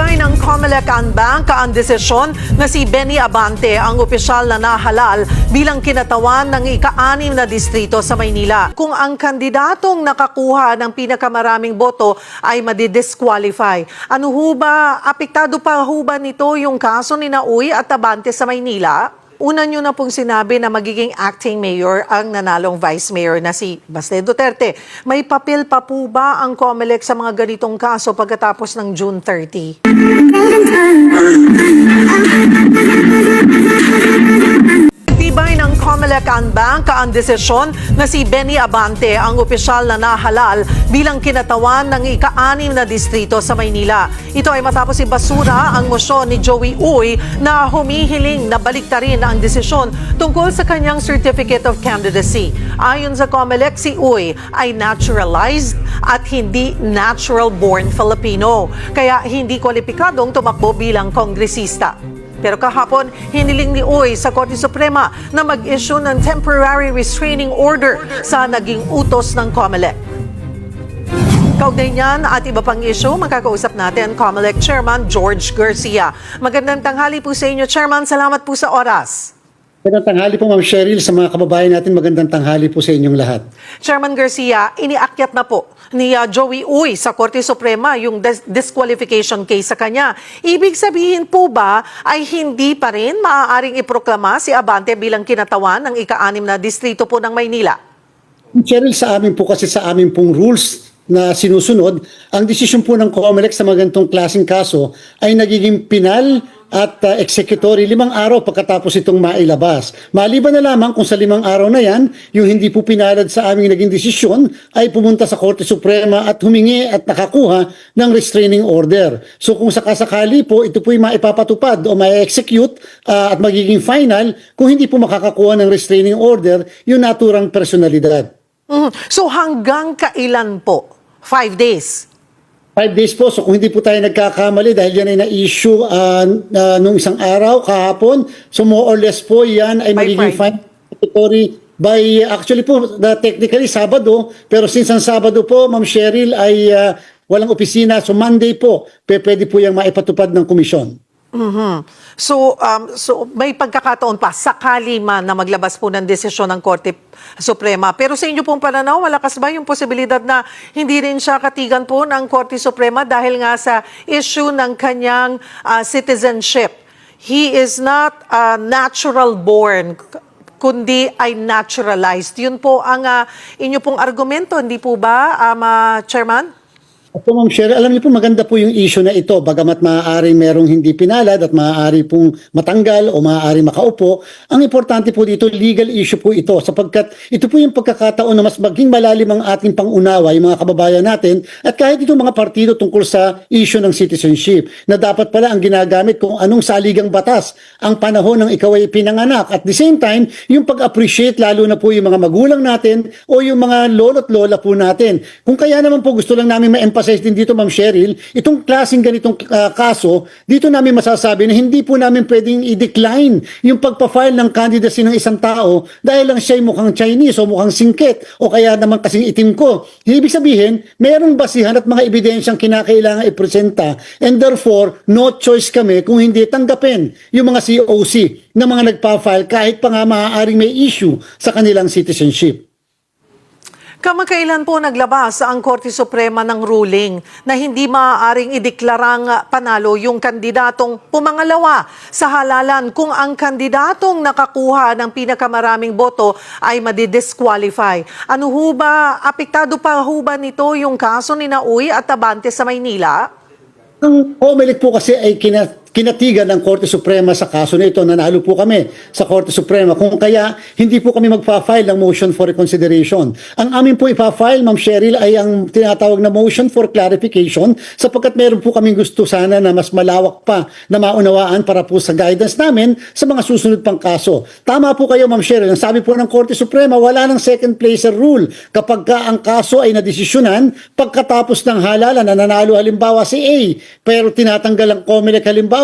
Tibay ng Comelec and Bank ang desisyon na si Benny Abante ang opisyal na nahalal bilang kinatawan ng ika-anim na distrito sa Maynila. Kung ang kandidatong nakakuha ng pinakamaraming boto ay madidisqualify. Ano ho ba, apektado pa ho ba nito yung kaso ni Nauy at Abante sa Maynila? Una nyo na pong sinabi na magiging acting mayor ang nanalong vice mayor na si Baste Duterte. May papel pa po ba ang COMELEC sa mga ganitong kaso pagkatapos ng June 30? Tibay ng Comelec and Bank ang desisyon na si Benny Abante ang opisyal na nahalal bilang kinatawan ng ika-anim na distrito sa Maynila. Ito ay matapos ibasura ang mosyon ni Joey Uy na humihiling na baliktarin ang desisyon tungkol sa kanyang Certificate of Candidacy. Ayon sa Comelec, si Uy ay naturalized at hindi natural-born Filipino, kaya hindi kwalipikadong tumakbo bilang kongresista. Pero kahapon, hiniling ni Uy sa Korte Suprema na mag-issue ng temporary restraining order sa naging utos ng COMELEC. Kaugnay niyan at iba pang issue, makakausap natin COMELEC Chairman George Garcia. Magandang tanghali po sa inyo, Chairman. Salamat po sa oras. Magandang tanghali po Ma'am Cheryl sa mga kababayan natin. Magandang tanghali po sa inyong lahat. Chairman Garcia, iniakyat na po ni uh, Joey Uy sa Korte Suprema yung dis- disqualification case sa kanya. Ibig sabihin po ba ay hindi pa rin maaaring iproklama si Abante bilang kinatawan ng ika-anim na distrito po ng Maynila? Cheryl, sa amin po kasi sa amin pong rules na sinusunod, ang desisyon po ng COMELEC sa mga ganitong klaseng kaso ay nagiging pinal at uh, executory limang araw pagkatapos itong mailabas. Maliban na lamang kung sa limang araw na yan, yung hindi po pinalad sa aming naging desisyon ay pumunta sa Korte Suprema at humingi at nakakuha ng restraining order. So kung sakasakali po, ito po yung maipapatupad o ma-execute uh, at magiging final kung hindi po makakakuha ng restraining order yung naturang personalidad. Mhm. So hanggang kailan po? Five days. Five days po. So kung hindi po tayo nagkakamali dahil yan ay na-issue uh, uh, nung isang araw, kahapon. So more or less po yan ay magiging fine by actually po na technically Sabado pero since ang Sabado po Ma'am Cheryl ay uh, walang opisina so Monday po pwede po yung maipatupad ng komisyon. Mhm. So, um, so may pagkakataon pa, sakali man na maglabas po ng desisyon ng Korte Suprema. Pero sa inyo pong pananaw, malakas ba yung posibilidad na hindi rin siya katigan po ng Korte Suprema dahil nga sa issue ng kanyang ah, citizenship? He is not ah, natural born kundi ay naturalized. Yun po ang ah, inyo pong argumento, hindi po ba, um, ah, Chairman? Opo, Ma'am Cheryl, alam niyo po maganda po yung issue na ito. Bagamat maaaring merong hindi pinalad at maaari pong matanggal o maaari makaupo, ang importante po dito, legal issue po ito sapagkat ito po yung pagkakataon na mas maging malalim ang ating pangunawa, yung mga kababayan natin at kahit itong mga partido tungkol sa issue ng citizenship na dapat pala ang ginagamit kung anong saligang batas ang panahon ng ikaw ay pinanganak. At the same time, yung pag-appreciate lalo na po yung mga magulang natin o yung mga lolo't lola po natin. Kung kaya naman po gusto lang namin ma-emphasize din dito, Ma'am Cheryl, itong klaseng ganitong ah, kaso, dito namin masasabi na hindi po namin pwedeng i-decline yung pagpa-file ng candidacy ng isang tao dahil lang siya'y mukhang Chinese o mukhang singkit o kaya naman kasing itim ko. Ibig sabihin, merong basihan at mga ebidensyang kinakailangan ipresenta and therefore, no choice kami kung hindi tanggapin yung mga COC na mga nagpa-file kahit pa nga maaaring may issue sa kanilang citizenship. Kamakailan po naglabas ang Korte Suprema ng ruling na hindi maaaring ideklarang panalo yung kandidatong pumangalawa sa halalan kung ang kandidatong nakakuha ng pinakamaraming boto ay madidisqualify. Ano ho ba, apektado pa ho ba nito yung kaso ni Nauy at Abante sa Maynila? Ang COMELEC po kasi ay kina, kinatigan ng Korte Suprema sa kaso na ito. Nanalo po kami sa Korte Suprema. Kung kaya, hindi po kami magpa-file ng motion for reconsideration. Ang amin po ipa-file, Ma'am Cheryl, ay ang tinatawag na motion for clarification sapagkat meron po kaming gusto sana na mas malawak pa na maunawaan para po sa guidance namin sa mga susunod pang kaso. Tama po kayo, Ma'am Cheryl. Ang sabi po ng Korte Suprema, wala ng second placer rule kapag ka ang kaso ay nadesisyonan pagkatapos ng halalan na nanalo halimbawa si A pero tinatanggal ang COMELEC halimbawa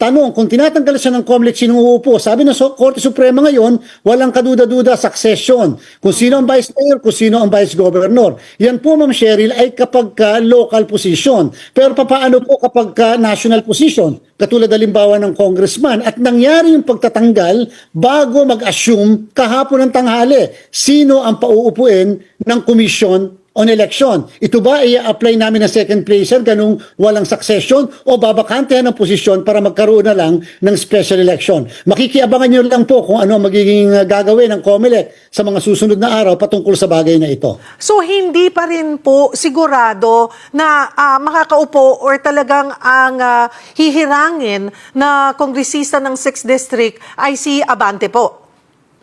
Tanong, kung tinatanggal siya ng COMELEC, sino uupo? Sabi ng Korte Suprema ngayon, walang kaduda-duda succession. Kung sino ang vice mayor, kung sino ang vice governor. Yan po, Ma'am Cheryl, ay kapag ka local position. Pero papaano po kapag ka national position? Katulad halimbawa ng congressman. At nangyari yung pagtatanggal bago mag-assume kahapon ng tanghali. Sino ang pauupuin ng commission on election. Ito ba i-apply namin ng second placer ganung walang succession o babakantehan ng posisyon para magkaroon na lang ng special election. Makikiabangan nyo lang po kung ano magiging uh, gagawin ng COMELEC sa mga susunod na araw patungkol sa bagay na ito. So hindi pa rin po sigurado na ah, makakaupo or talagang ang ah, hihirangin na kongresista ng 6th District ay si Abante po.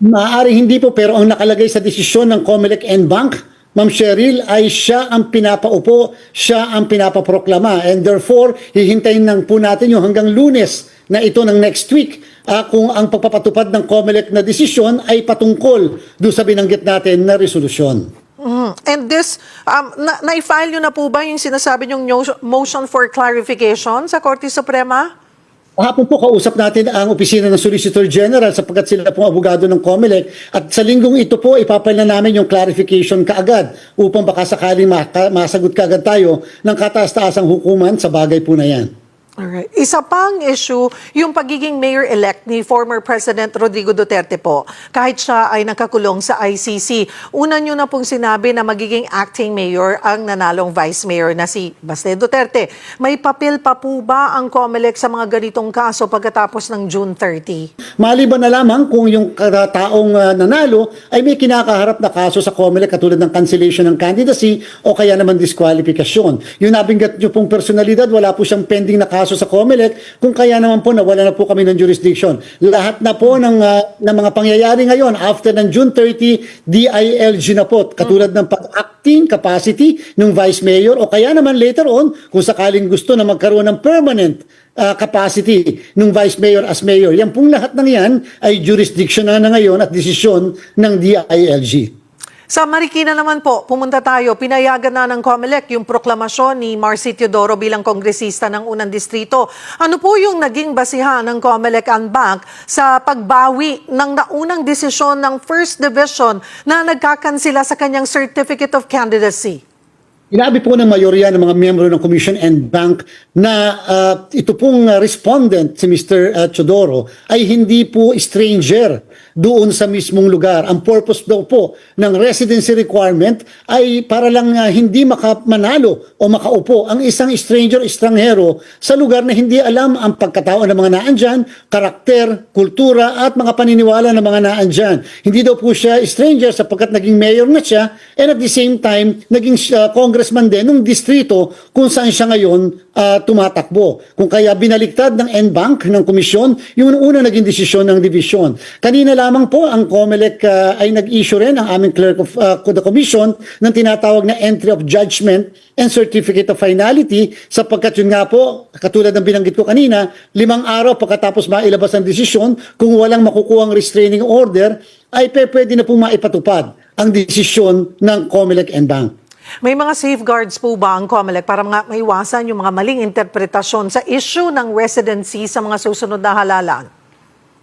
Maaari hindi po pero ang nakalagay sa desisyon ng COMELEC and Bank, Ma'am Cheryl, ay siya ang pinapaupo, siya ang pinapaproklama. And therefore, hihintayin lang po natin yung hanggang lunes na ito ng next week ah, kung ang pagpapatupad ng COMELEC na desisyon ay patungkol doon sa binanggit natin na resolusyon. Mhm. And this, um, na, na-file nyo na po ba yung sinasabi nyo- motion for clarification sa Korte Suprema? Kahapon po kausap natin ang opisina ng Solicitor General sapagkat sila pong abogado ng COMELEC at sa linggong ito po ipapal na namin yung clarification kaagad upang baka sakaling masagot kaagad tayo ng kataas-taasang hukuman sa bagay po na yan. Alright. Isa pang issue, yung pagiging mayor-elect ni former President Rodrigo Duterte po, kahit siya ay nakakulong sa ICC. Una nyo na pong sinabi na magiging acting mayor ang nanalong vice mayor na si Baste Duterte. May papel pa po ba ang COMELEC sa mga ganitong kaso pagkatapos ng June 30? Maliban na lamang kung yung taong ah, nanalo ay may kinakaharap na kaso sa COMELEC katulad ng cancellation ng candidacy o kaya naman disqualification. Yung nabinggat nyo pong personalidad, wala po siyang pending na kaso sa COMELEC kung kaya naman po nawala na po kami ng jurisdiction. Lahat na po ng, ah, ng mga pangyayari ngayon after ng June 30, DILG na po katulad ng pag-acting capacity ng vice mayor o kaya naman later on kung sakaling gusto na magkaroon ng permanent uh, capacity ng vice mayor as mayor. Yan pong lahat ng yan ay jurisdiction na, na ngayon at desisyon ng DILG. Sa Marikina naman po, pumunta tayo, pinayagan na ng COMELEC yung proklamasyon ni Marcy Teodoro bilang kongresista ng unang distrito. Ano po yung naging basihan ng COMELEC and Bank sa pagbawi ng naunang desisyon ng First Division na nagkakansila sa kanyang Certificate of Candidacy? Inabi po ng mayorya ng mga miyembro ng Commission and Bank na ah, ito pong ah, respondent, si Mr. ah, Chodoro, ay hindi po stranger doon sa mismong lugar. Ang purpose daw po ng residency requirement ay para lang ah, hindi makamanalo o makaupo ang isang stranger estranghero sa lugar na hindi alam ang pagkatao ng mga naandyan, karakter, kultura at mga paniniwala ng mga naandyan. Hindi daw po siya stranger sapagkat naging mayor na siya and at the same time naging uh, congressman din ng distrito kung saan siya ngayon uh, tumatakbo. Kung kaya binaliktad ng NBank ng komisyon yung una naging desisyon ng division. Kanina lamang po ang COMELEC uh, ay nag-issue rin ang aming clerk of uh, the commission ng tinatawag na entry of judgment and certificate of finality sapagkat yun nga po katulad ng binanggit ko kanina limang araw pagkatapos mailabas ang desisyon kung walang makukuhang restraining order ay pwede na pong maipatupad ang desisyon ng COMELEC and Bank. May mga safeguards po ba ang COMELEC para nga maiwasan yung mga maling interpretasyon sa issue ng residency sa mga susunod na halalan?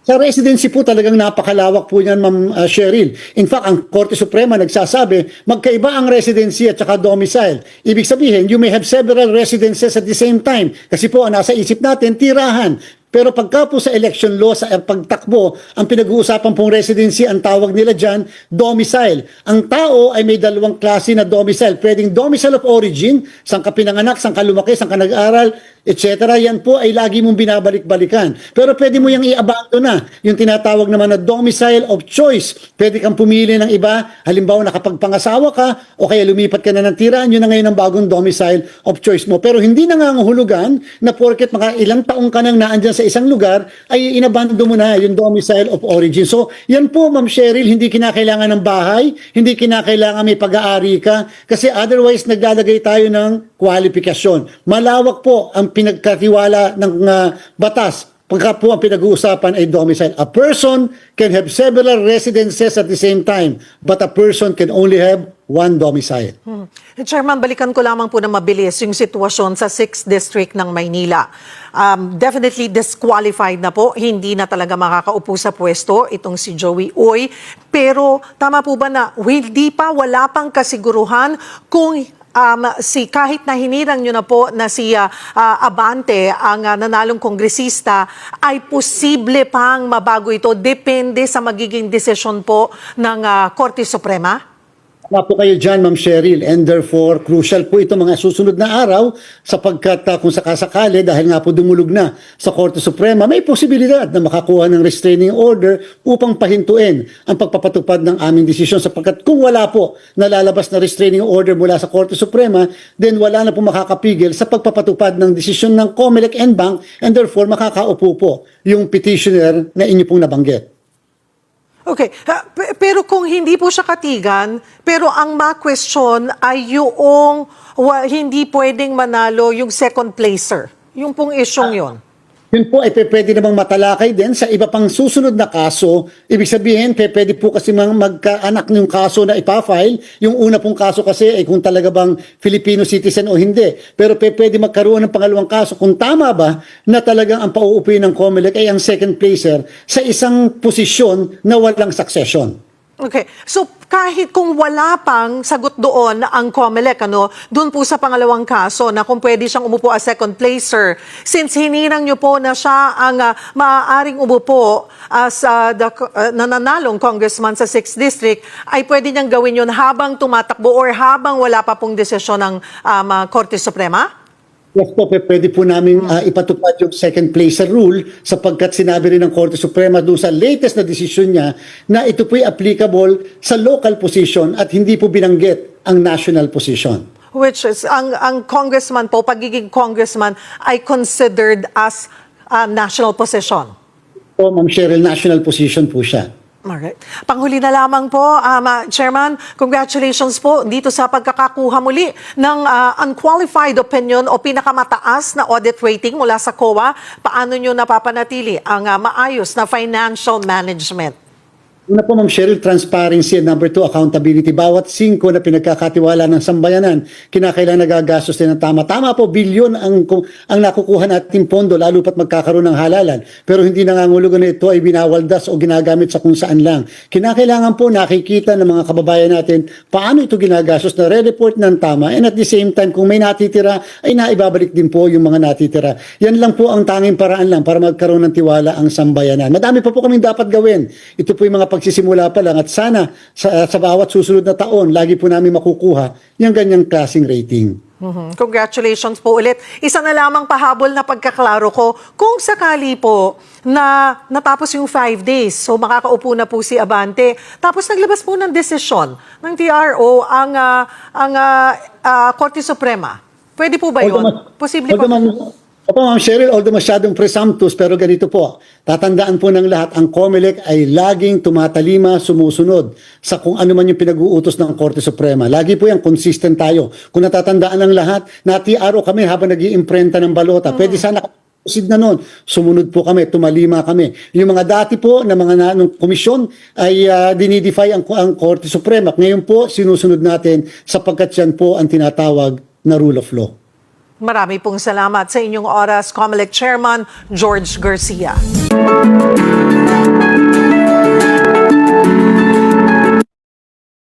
Sa residency po talagang napakalawak po niyan, Ma'am uh, Cheryl. In fact, ang Korte Suprema nagsasabi, magkaiba ang residency at saka domicile. Ibig sabihin, you may have several residences at the same time. Kasi po, ang nasa isip natin, tirahan. Pero pagka po sa election law, sa eh, pagtakbo, ang pinag-uusapan pong residency, ang tawag nila dyan, domicile. Ang tao ay may dalawang klase na domicile. Pwedeng domicile of origin, saan ka pinanganak, saan ka lumaki, saan ka nag-aral, etc. Yan po ay lagi mong binabalik-balikan. Pero pwede mo yung i-abandon na. Yung tinatawag naman na domicile of choice. Pwede kang pumili ng iba. Halimbawa, nakapagpangasawa ka o kaya lumipat ka na ng tiraan. Yun na ngayon ang bagong domicile of choice mo. Pero hindi nangangahulugan na porket mga ilang taong ka nang naandyan sa isang lugar, ay inabando mo na yung domicile of origin. So, yan po, Ma'am Cheryl, hindi kinakailangan ng bahay, hindi kinakailangan may pag-aari ka, kasi otherwise naglalagay tayo ng kwalifikasyon. Malawak po ang pinagkatiwala ng ah, batas pagka po ang pinag-uusapan ay domicile. A person can have several residences at the same time, but a person can only have one domicile. Hmm. Chairman, balikan ko lamang po na mabilis yung sitwasyon sa 6th District ng Maynila. Um, definitely disqualified na po. Hindi na talaga makakaupo sa pwesto itong si Joey Uy. Pero tama po ba na hindi pa, wala pang kasiguruhan kung um, si kahit na hinirang nyo na po na si ah, ah, Abante, ang ah, nanalong kongresista, ay posible pang mabago ito. Depende sa magiging desisyon po ng ah, Korte Suprema? Tama po kayo dyan, Ma'am Cheryl. And therefore, crucial po ito mga susunod na araw sapagkat uh, kung sakasakali, dahil nga po dumulog na sa Korte Suprema, may posibilidad na makakuha ng restraining order upang pahintuin ang pagpapatupad ng aming desisyon sapagkat kung wala po nalalabas na restraining order mula sa Korte Suprema, then wala na po makakapigil sa pagpapatupad ng desisyon ng COMELEC and Bank and therefore makakaupo po yung petitioner na inyo pong nabanggit. Okay, pero kung hindi po siya katigan, pero ang ma-question ay yung hindi pwedeng manalo yung second placer. Yung pong isyong yon. Yun po ay pe- pwede namang matalakay din sa iba pang susunod na kaso. Ibig sabihin, pwede po kasi magkaanak ng kaso na ipafile. Yung una pong kaso kasi ay kung talaga bang Filipino citizen o hindi. Pero pe- pwede magkaroon ng pangalawang kaso kung tama ba na talagang ang pauupuin ng COMELEC ay ang second placer sa isang posisyon na walang succession. Okay, so kahit kung wala pang sagot doon ang COMELEC, ano, doon po sa pangalawang kaso na kung pwede siyang umupo as second placer, since hininang niyo po na siya ang ah, maaaring umupo as ah, the, ah, nananalong congressman sa 6th District, ay pwede niyang gawin yun habang tumatakbo or habang wala pa pong desisyon ng um, ah, Korte Suprema? Yes po, pwede po namin ah, ipatupad yung second placer rule sapagkat sinabi rin ng Korte Suprema doon sa latest na desisyon niya na ito po'y applicable sa local position at hindi po binanggit ang national position. Which is, ang, ang congressman po, pagiging congressman, ay considered as a national position. Po, Ma'am Cheryl, national position po siya. Alright. Panghuli na lamang po, um, uh, Chairman, congratulations po dito sa pagkakakuha muli ng uh, unqualified opinion o pinakamataas na audit rating mula sa COA. Paano nyo napapanatili ang uh, maayos na financial management? Una po, Ma'am Cheryl, transparency and number two, accountability. Bawat singko na pinagkakatiwala ng sambayanan, kinakailangan nagagastos din ng tama. Tama po, bilyon ang, ang nakukuha nating pondo, lalo pat magkakaroon ng halalan. Pero hindi nangangulugan na ito ay binawaldas o ginagamit sa kung saan lang. Kinakailangan po nakikita ng mga kababayan natin paano ito ginagastos na re-report ng tama and at the same time, kung may natitira, ay naibabalik din po yung mga natitira. Yan lang po ang tanging paraan lang para magkaroon ng tiwala ang sambayanan. Madami pa po kaming dapat gawin. Ito po yung mga pagsisimula pa lang at sana sa, sa bawat susunod na taon, lagi po namin makukuha yung ganyang klaseng rating. Mhm. Congratulations po ulit. Isa na lamang pahabol na pagkaklaro ko, kung sakali po na natapos yung five days, so makakaupo na po si Abante, tapos naglabas po ng desisyon ng TRO ang, ah, ang ah, ah, Korte Suprema. Pwede po ba yun? Posible po. Opo, Ma'am Cheryl, although masyadong presumptuous, pero ganito po, tatandaan po ng lahat, ang COMELEC ay laging tumatalima, sumusunod sa kung ano man yung pinag-uutos ng Korte Suprema. Lagi po yan, consistent tayo. Kung natatandaan ng lahat, na TRO kami habang nag iimprenta ng balota. Pwede sana Proceed na nun. Sumunod po kami, tumalima kami. Yung mga dati po na mga na, nung komisyon ay uh, dinidefy ang, ang Korte Suprema. Ngayon po, sinusunod natin sapagkat yan po ang tinatawag na rule of law. Marami pong salamat sa inyong oras, COMELEC Chairman George Garcia.